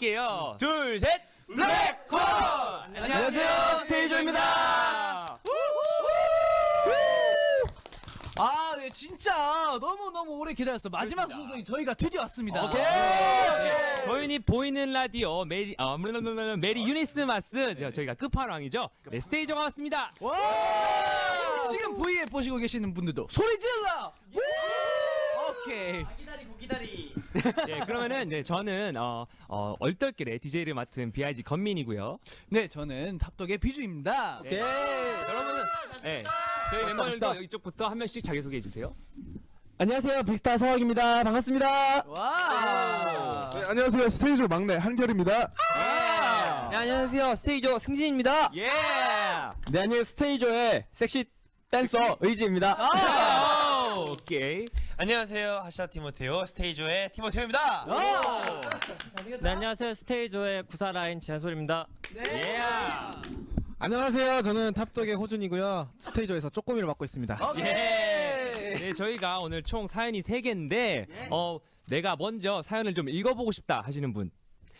드릴게요. 둘, 셋. 블랙콘! 안녕하세요, 스테이저입니다. 아, 네, 진짜 너무너무 오래 기다렸어. 마지막 순서인 저희가 드디어 왔습니다. 오케이. 저희는 보이는 라디오 메리 어, 물론물론 메리 유니스마스 저, 저희가 끝판왕이죠. 네, 스테이저가 왔습니다. 와! 지금 V에 보시고 계시는 분들도 소리 질러! 오케이. 네, 그러면은 네, 저는 어, 어, 얼떨결에 DJ를 맡은 BIG 건민이고요. 네, 저는 탑덕의 비주입니다. 네. 그러면은 네, 저희 멤버들도 이쪽부터 한 명씩 자기 소개해 주세요. 안녕하세요, 빅스타 서학입니다. 반갑습니다. 와! 네, 안녕하세요. 스테이지 막내 한결입니다. 네, 안녕하세요, 스테이저 승진입니다. 예! 네, 안녕하세요, 스테이저의 섹시 댄서 의지입니다. 오, 오케이. 안녕하세요 하샤 티모테오 스테이조의 티모테오입니다. 네 안녕하세요 스테이조의 구사라인 지한솔입니다 예! 안녕하세요. 저는 탑덕의 호준이고요. 스테이저에서 쪼꼬미를 맡고 있습니다. 예. 네, 저희가 오늘 총 사연이 세개인데 어, 내가 먼저 사연을 좀 읽어보고 싶다 하시는 분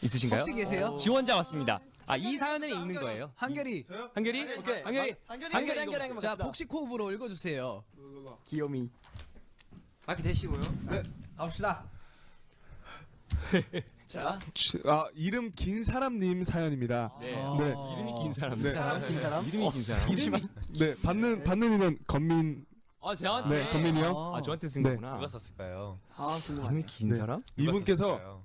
있으신가요? 혹시 계세요? 지원자 왔습니다. 아, 이 사연을 읽는 거예요. 한결이. 한결이? 한결이? 한결이? 한결, 한결, 한결. 자, 복식 호흡으로 읽어주세요. 귀요미. 마이크 대시고요. 치- 아, 이름 긴 사람님 사연입니다. 네. 네. 이름이 긴 사람. 네. 긴 사람? 이름이 긴 사람. 이름이 네, 받는 받는 이는 건민. 어, 저한테. 네, 건민이 형. 아, 저한테 쓴 네. 거구나. 누가 썼을까요? 이름이 긴 네. 사람? 이분께서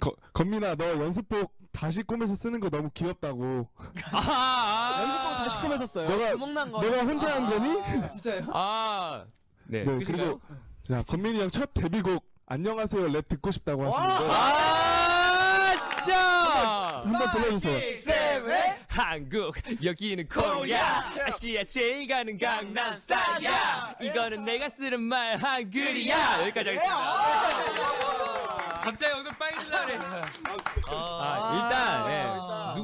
거, 건민아, 너 연습복 다시 꼬매서 쓰는 거 너무 귀엽다고. 아, 아, 연습복 다시 꾸몄었어요. 너가 너가 혼자 한 거니? 진짜요? 아. 네. 네? 그리고 자, 건민이 형 첫 데뷔곡 안녕하세요 랩 듣고 싶다고 하시는데 아, 진짜! 한번 들려주세요. 한국 여기는 코리아. 아시아 제일 가는 강남 스타일이야. 이거는 내가 쓰는 말 한글이야. 여기까지 하겠습니다. 갑자기 얼굴 빨개질라 그래. 아, 일단 네,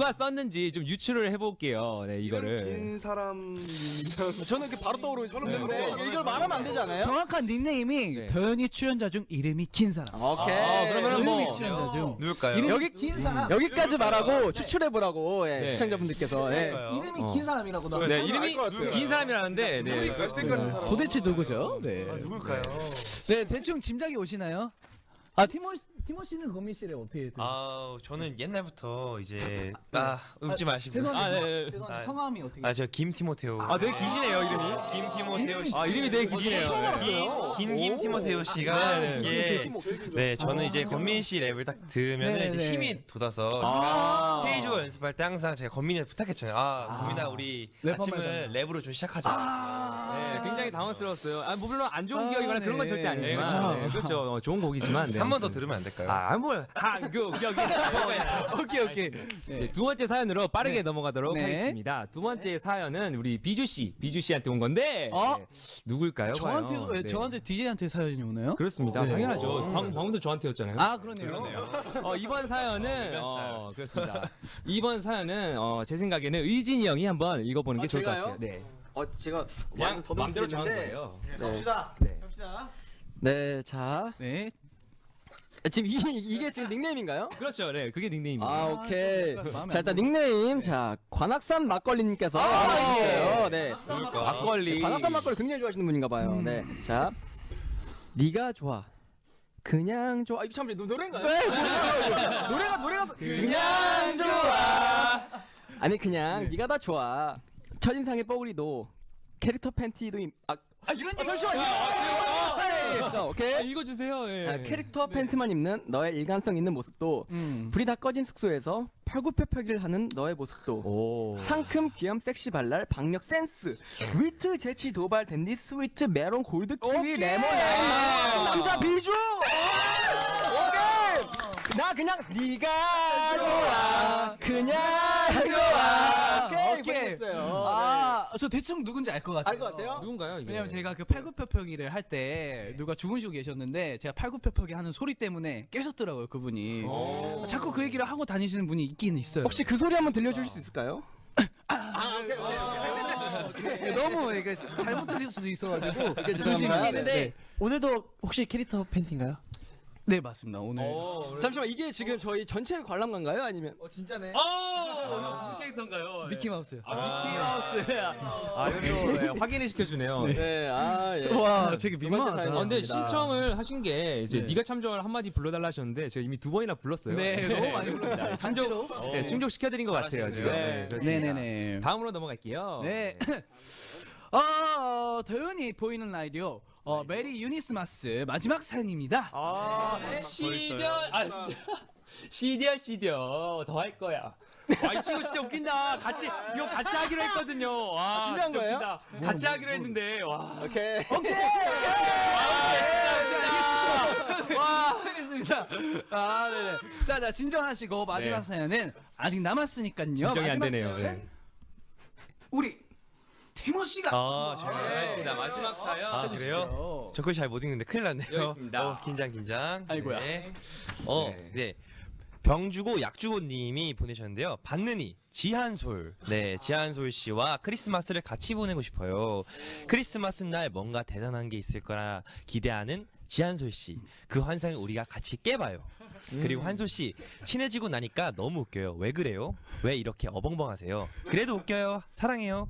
누가 썼는지 좀 유추를 해볼게요 네 이거를 긴 사람. 저는 이렇게 바로 떠오르는데 이걸 말하면 안 되잖아요. 정확한 닉네임이 네. 더현이 출연자 중 이름이 긴 사람. 오케이. 아, 그러면은 뭐- 이름이 출연자 중. 누굴까요? 여기 긴 사람. 여기까지 말하고 추출해 보라고 예, 네. 시청자분들께서 예. 이름이 어. 긴 사람이라고 나. 네 저는 이름이 알것 같아요. 긴 사람이라는데 네 사람. 도대체 누구죠? 네. 누굴까요? 네, 대충 짐작이 오시나요? 아, 티모 티모 씨는 건민 씨를 어떻게 들어요? 아 저는 옛날부터 이제 아 웃지 마시고. 죄송한데, 아, 네, 네. 죄송한데 아, 성함이 어떻게? 아 저 김티모테오. 아 되게 기시네요 이름이 김티모테오 씨. 아 이름이 되게 기시네요 긴 김티모테오 씨가 네, 네. 이게 네 저는 이제 건민 씨 랩을 딱 들으면 네, 이제 네. 힘이 돋아서 아. 스테이지 연습할 때 항상 제가 건민이한테 부탁했잖아요. 아, 건민아 우리 랩 한번 아침을 랩으로 좀 시작하자. 네, 굉장히 당황스러웠어요. 아, 뭐 물론 안 좋은 아, 기억이거나 그런 건 네. 절대 아니지만, 네, 네, 그렇죠. 어, 좋은 곡이지만. 네, 한 번 더. 들으면 안 될까요? 아, 뭘 한국 여기. 오케이, 오케이. 네, 두 번째 사연으로 빠르게 네. 넘어가도록 네. 하겠습니다. 두 번째 사연은 우리 비주 씨, 비주 씨한테 온 건데 어? 네, 누굴까요? 저한테 과연? 왜 네. 저한테 DJ한테 사연이 오나요? 그렇습니다. 네. 당연하죠. 방, 방금도 저한테였잖아요. 아, 그러네요. 어, 이번 사연은 어, 그렇습니다. 이번 사연은 어, 제 생각에는 의진이 형이 한번 읽어보는 게 아, 좋을 것 제가요? 같아요. 네. 어 제가 그냥 더 마음대로 정한. 거예요. 네. 네. 네, 자 네. 지금 이, 이게 지금 닉네임인가요? 그렇죠. 네, 그게 닉네임입니다. 아 오케이. 마음에 자 안 일단 닉네임 자 관악산 막걸리님께서 보내주세요. 네. 막걸리. 관악산 막걸리 굉장히 좋아하시는 분인가 봐요. 네. 자 네가 좋아. 그냥 좋아. 아, 이거 참 노- 노래인가요? 노래가 노래가 그냥 좋아. 아니 그냥 네가 다 좋아. 첫인상의 뻐구리도 캐릭터 팬티도 임... 아, 아 이런 얘기 잠시만요. 자, 아, 오케이. 읽어주세요. 예. 아, 캐릭터 팬티만 입는 너의 일관성 있는 모습도 음. 불이 다 꺼진 숙소에서 팔굽혀펴기를 하는 너의 모습도 오. 상큼 귀염 섹시 발랄 박력 센스 위트 재치 도발 댄디 스위트 메론 골드 키위 레몬 라임 남자 비주 오케이 나 그냥 네가 좋아 그냥 좋아 오케이 보냈어요 아, 저 대충 누군지 알 것 같아요. 알 것 같아요? 누군가요 이게? 왜냐면 제가 그 팔굽혀펴기를 할 때 누가 주무시고 계셨는데 제가 팔굽혀펴기 하는 소리 때문에 깨셨더라고요 그분이 오. 자꾸 그 얘기를 하고 다니시는 분이 있긴 있어요 혹시 그 소리 한번 들려주실 수 있을까요? 네, 너무 이게 잘못 들릴 수도 있어가지고. 조심히 네. 네. 오늘도 혹시 캐릭터 팬티인가요? 네 맞습니다. 오늘 잠시만 이게 지금 저희 전체 관람가인가요? 아니면 어 진짜네. 어, 무슨 캐릭터인가요? 미키 마우스요. 아, 미키 마우스. 아, 이거 네, 확인을 시켜주네요. 네, 아 예. 와 되게 민망하다. 어, 근데 신청을 하신 게 이제 네. 네가 참조를 한마디 불러달라 하셨는데 제가 이미 두 번이나 불렀어요. 네 너무 많이 불렀습니다. 충족, 네, 충족시켜드린 것 같아요 지금. 네. 네, 그렇습니다. 네네네. 다음으로 넘어갈게요. 네. 어, 도연이 보이는 라디오 어, 메리 유니스마스 마지막 사연입니다. 아, 시디얼, 아, 시- 시디얼, 시디얼 더 할 거야. 와, 이 친구 진짜 웃긴다. 같이, 이거 같이 하기로 했거든요. 와, 준비한 진짜 거예요? 웃긴다. 같이 하기로 했는데, 와. 오케이. 와, 알겠습니다. 아, 네네. 자, 자, 진정하시고 마지막 네. 사연은 아직 남았으니까요. 진정이 안 마지막 되네요. 사연은 네. 우리 티모 씨가 아, 제가 알겠습니다. 마지막 사연. 아, 그래요? 어. 저글 잘 못 읽는데 큰일 났네요. 여기 있습니다. 어, 긴장 긴장. 아이고야. 네. 어, 네. 네. 병주고 약주고님이 보내셨는데요. 받느니 지한솔. 네, 지한솔 씨와 크리스마스를 같이 보내고 싶어요. 크리스마스 날 뭔가 대단한 게 있을 거라 기대하는 지한솔 씨. 그 환상을 우리가 같이 깨봐요. 그리고 한솔 씨 친해지고 나니까 너무 웃겨요. 왜 그래요? 왜 이렇게 어벙벙하세요? 그래도 웃겨요. 사랑해요.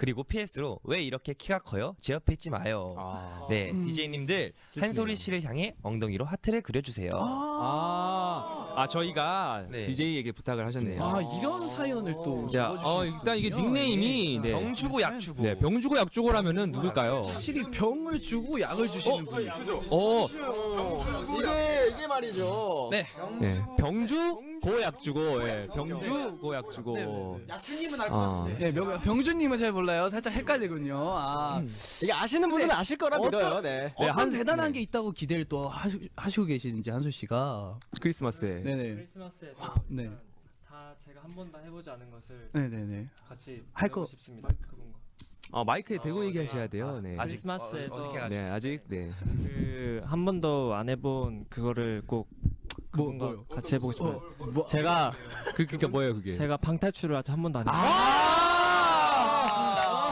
그리고 PS로 왜 이렇게 키가 커요? 제 옆에 있지 마요. 아, 네, DJ님들 한소리 씨를 향해 엉덩이로 하트를 그려주세요. 아, 아, 저희가 네. DJ에게 부탁을 하셨네요. 아, 이런 사연을 또 자, 어, 일단 이게 닉네임이, 네. 병 주고 약 주고. 네, 병 주고 약 주고라면은 누굴까요? 확실히 병을 주고 약을 주시는 분. 어, 이게 이게 말이죠. 네. 네. 병주 고약주고, 예, 병주 고약주고. 야수님은 아, 네, 명, 병주님은 잘 몰라요. 살짝 헷갈리군요. 아, 이게 아시는 분은 아실 거라 믿어요. 네. 어떤 한- 대단한 네. 게 있다고 기대를 또 하시, 하시고 계시는지 한솔 씨가. 크리스마스에. 네네. 크리스마스에서 네. 일단 다 제가 한 번도 해보지 않은 것을 네네네. 같이 할 배우고 거- 싶습니다. 아, 마이크에 대고 어, 얘기하셔야 네. 돼요. 네. 아직 크리스마스에서 어. 네, 아직, 네. 그 한 번도 안 해본 그거를 꼭 뭐, 그분과 뭐요? 같이 해보고 싶어요. 어, 뭐, 제가 그, 그니까 뭐예요, 그게? 제가 방탈출을 아직 한 번도 안 해봤어요. 아!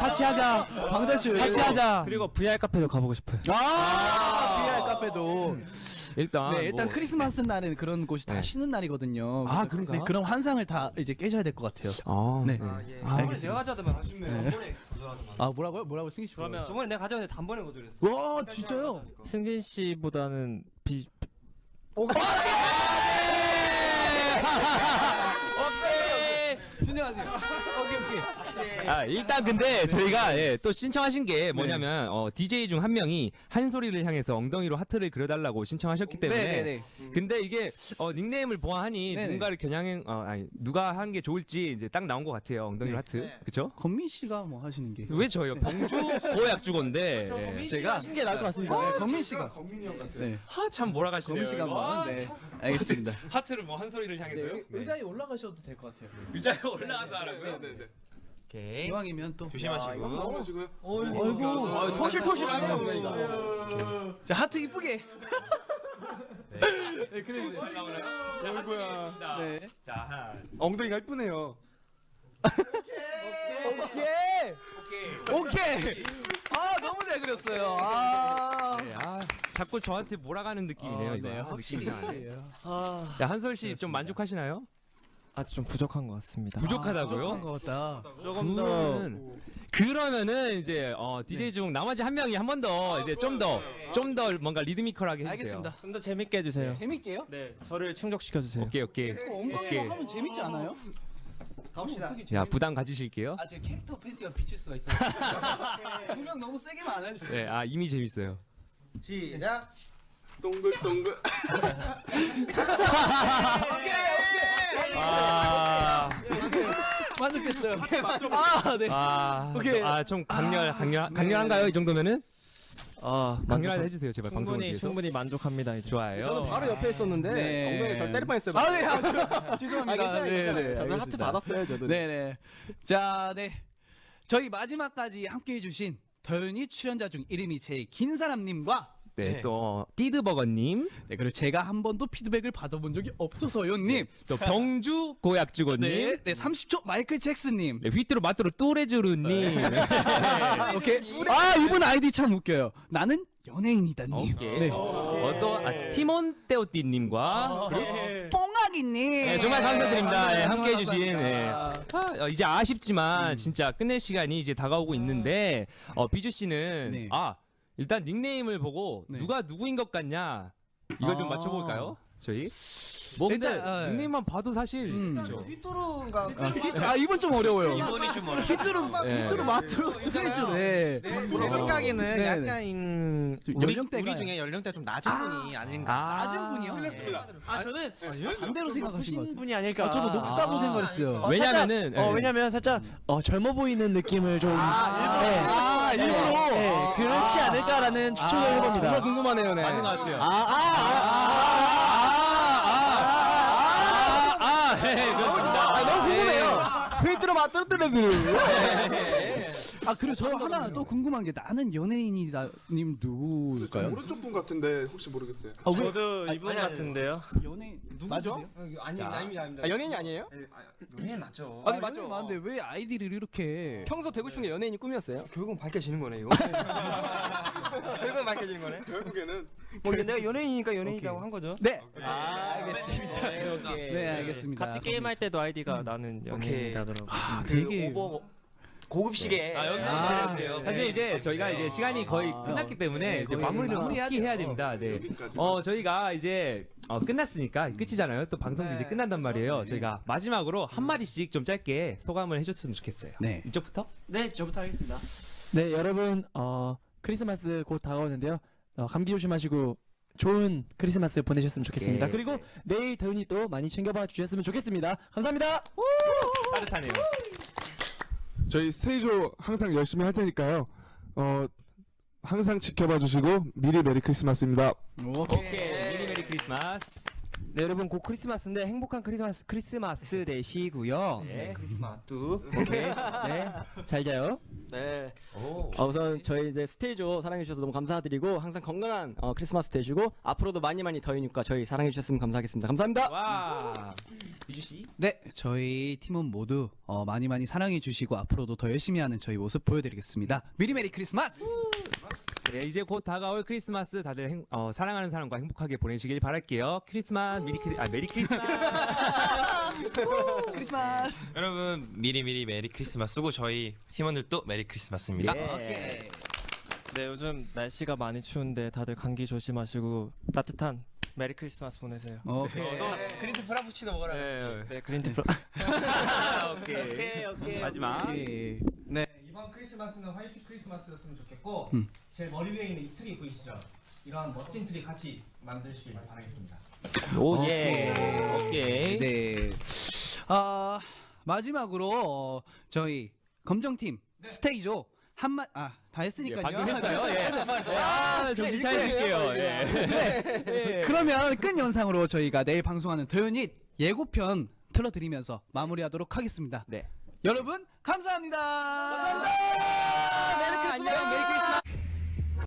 같이 하자. 방탈출. 같이 하자. 그리고 VR 카페도 가보고 싶어요. 아, VR 카페도. 일단. 네, 일단 뭐- 크리스마스 날은 그런 곳이 다 네. 쉬는 날이거든요. 아, 그래서 그런가? 네, 그런 환상을 다 이제 깨셔야 될 것 같아요. 아, 네. 아, 알겠어요. 하자더만 아쉽네요. 저번에 아, 뭐라고요? 뭐라고 승희 씨? 그러면 저번에 내가 가져왔는데 단번에 거절했어. 와, 진짜요? 승진 씨보다는 비 진정하세요. 오케이, 오케이. 아, 일단 근데 저희가 예, 또 신청하신 게 뭐냐면 어, DJ 중 한 명이 한 소리를 향해서 엉덩이로 하트를 그려달라고 신청하셨기 때문에 네, 네, 네. 근데 이게 어, 닉네임을 보아하니 네네. 누군가를 겨냥해 어, 아니 누가 하는 게 좋을지 이제 딱 나온 것 같아요 엉덩이로 네. 하트 그쵸? 건민 씨가 뭐 하시는 게? 왜 저요 병주 고약주건데 예. 제가 하신 게 나을 것 같습니다. 네, 건민 씨가. 건민이 형 같아. 네. 하참 몰아가시네요 건민 씨가. 아, 한번. 네. 알겠습니다. 하트를 뭐 한 소리를 향해서요? 네, 의자에 올라가셔도 될 것 같아요. 의자에 올라가서 하라고요? 오케이. 이왕이면 또. 조심하시고. 넘어지고요. 아이고, 아, 토실토실하네요, 엉덩이가. 자 하트 이쁘게. 네, 그래. 아이고야. 네. 자 하나 엉덩이가 이쁘네요. 오케이. 오케이. 아 너무 잘 그렸어요. 아. 네, 아, 자꾸 저한테 몰아가는 느낌이네요 아, 이거 네, 확실히. 아, 야, 한솔 씨 좀 만족하시나요? 아직 좀 부족한 것 같습니다. 부족하다고요? 부족한 것 같다. 조금 더 그러면은 그러면은 이제 어, DJ 중 나머지 한 명이 한 번 더 이제 좀 더 좀 더 뭔가 리드미컬하게 해주세요. 알겠습니다. 좀 더 재밌게 해주세요. 재밌게요? 네, 저를 충족시켜 주세요. 오케이 오케이. 엉덩이로 오케이. 하면 재밌지 않아요? 갑시다. 야 부담 가지실게요. 아 제가 캐릭터 팬티가 비칠 수가 있어요. 조명 너무 세게만 안 해주세요. 네, 아 이미 재밌어요. 시작. 동글동글. 아, 만족했어요. 아 네. 아, 오케이. 아 좀 강렬 강렬 강렬한가요 이 정도면은? 아, 강렬하게 해주세요 제발 방송을 충분히 위해서. 충분히 만족합니다 이제. 좋아요. 저도 바로 옆에 있었는데 네. 엉덩이 덜 때릴 뻔했어요. 아 네. 아, 아, 죄송합니다. 괜찮아요, 괜찮아요. 네, 네, 저는 하트 알겠습니다. 받았어요, 저도. 네네. 자, 네. 저희 마지막까지 함께 해주신 더윤이 출연자 중 이름이 제일 긴 사람님과 네, 또 띠드버거님, 네 그리고 제가 한 번도 피드백을 받아본 적이 없어서요님 또 병주 고약주거님, 네, 네 30초 마이클 잭슨님 네, 휘뚜루 마뚜루 또레주루님. 오케이 아 이분 아이디 참 웃겨요 나는 연예인이다님 오케이. 네. 어, 또 아, 티몬 떼오띠님과 뽕아기님. 네, 정말 감사드립니다. 예, 함께 해주신. 예. 감사합니다. 아, 어, 이제 아쉽지만 진짜 끝낼 시간이 이제 다가오고 있는데 어, 비주 씨는 네. 아 일단 닉네임을 보고 네. 누가 누구인 것 같냐 이걸 좀 아. 맞춰볼까요? 저희 뭐 근데 일단, 아, 예. 닉네임만 봐도 사실 음. 그죠? 휘뚜루인가 아 이번 좀 어려워요. 이번이 좀 어렵. 히트로 예. 히트로 마트로 스트레이트네. 제 생각에는 네 네. 약간 음, 좀 우리, 연령대가- 우리 중에 연령대 좀 낮은 분이 아닌가 아, 낮은 분이요? 아 저는 반대로 생각하신 것 같아요. 분이 아닐까. 아, 저도 높다고 아. 생각했어요. 왜냐면은 어 예. 왜냐면 살짝 어 젊어 보이는 느낌을 좀 네. 아, 일부러? 네, 그렇지 않을까라는 추측을 해봅니다. 정말 궁금하네요. 네. 맞는 것 같아요. 아, 아, 네, 그렇습니다. 아, 너무 궁금해요. 휘뚜루 마뚜루뚜루들. 아 그리고 저 하나 또 궁금한 게 나는 연예인이다 님 누구일까요? 오른쪽 분 같은데 혹시 모르겠어요. 아, 왜 저도 이분 같은데요. 연예인 누구죠? 아니 아닙니다 아닙니다 아, 연예인이 아니에요? 연예인 맞죠 아, 맞죠. 맞는데 왜 아이디를 이렇게 평소 되고 싶은 게 연예인이 꿈이었어요? 결국은 밝혀지는 거네 이거 결국은 밝혀지는 거네 결국에는 뭐 내가 연예인이니까 연예인이라고 한 거죠 네. 아, 알겠습니다. 네, 알겠습니다. 같이 게임할 때도 아이디가 나는 연예인이라더라고. 아, 그 되게 오버 고급식의 아 여기서 아. 사실 이제 저희가 이제 시간이 거의 끝났기 때문에 네, 이제 거의 마무리를 마무리해야 후키 해야 돼요. 됩니다. 네. 어 저희가 이제 어, 끝났으니까 끝이잖아요. 또 방송도 이제 끝난단 말이에요. 저희가 마지막으로 한 마디씩 좀 짧게 소감을 해줬으면 좋겠어요. 네. 이쪽부터? 네 저부터 하겠습니다. 네 여러분 어 크리스마스 곧 다가오는데요. 어, 감기 조심하시고 좋은 크리스마스 보내셨으면 좋겠습니다. 예. 그리고 내일 더윤이 또 많이 챙겨봐 주셨으면 좋겠습니다. 감사합니다. 따뜻하네요. 저희 스테이조 항상 열심히 할 테니까요. 어 항상 지켜봐 주시고 미리 메리 크리스마스입니다. 오케이. 미리 메리 크리스마스. 네, 여러분 곧 크리스마스인데 행복한 크리스마스 크리스마스 되시고요. 네. 크리스마스 오케이. 네. 잘 자요. 네. 어, 우선 저희 이제 스테이조 사랑해 주셔서 너무 감사드리고 항상 건강한 어, 크리스마스 되시고 앞으로도 많이 많이 더이니까 저희 사랑해 주셨으면 감사하겠습니다. 감사합니다. 와. 비주 씨. 네, 저희 팀원 모두 어, 많이 많이 사랑해 주시고 앞으로도 더 열심히 하는 저희 모습 보여드리겠습니다. 미리 메리 크리스마스. 네, 이제 곧 다가올 크리스마스 다들 행, 어, 사랑하는 사람과 행복하게 보내시길 바랄게요. 크리스마스 미리 크리 아 메리 크리스마스. 크리스마스. 여러분 미리 미리 메리 크리스마스고 저희 팀원들도 메리 크리스마스입니다. 예. 네 요즘 날씨가 많이 추운데 다들 감기 조심하시고 따뜻한 메리 크리스마스 보내세요. 오케이. 그린트 프라푸치노 먹어라 네. 네 그린티 플라. 오케이. 오케이. 마지막. 오케이. 네 이번 크리스마스는 화이트 크리스마스였으면 좋겠고 음. 제 머리 위에 있는 이 트리 보이시죠? 이런 멋진 트리 같이 만드시길 바라겠습니다 오 예. 오케이. 네. 아 마지막으로 어, 저희 검정팀 스테이조 한마 아다 예, 했으니까요. 방금 했어요. 예. 아, 정신 차리실게요. 예. 예. 그러면 끝 영상으로 저희가 내일 방송하는 더유닛 예고편 틀어드리면서 마무리하도록 하겠습니다. 네. 여러분 감사합니다.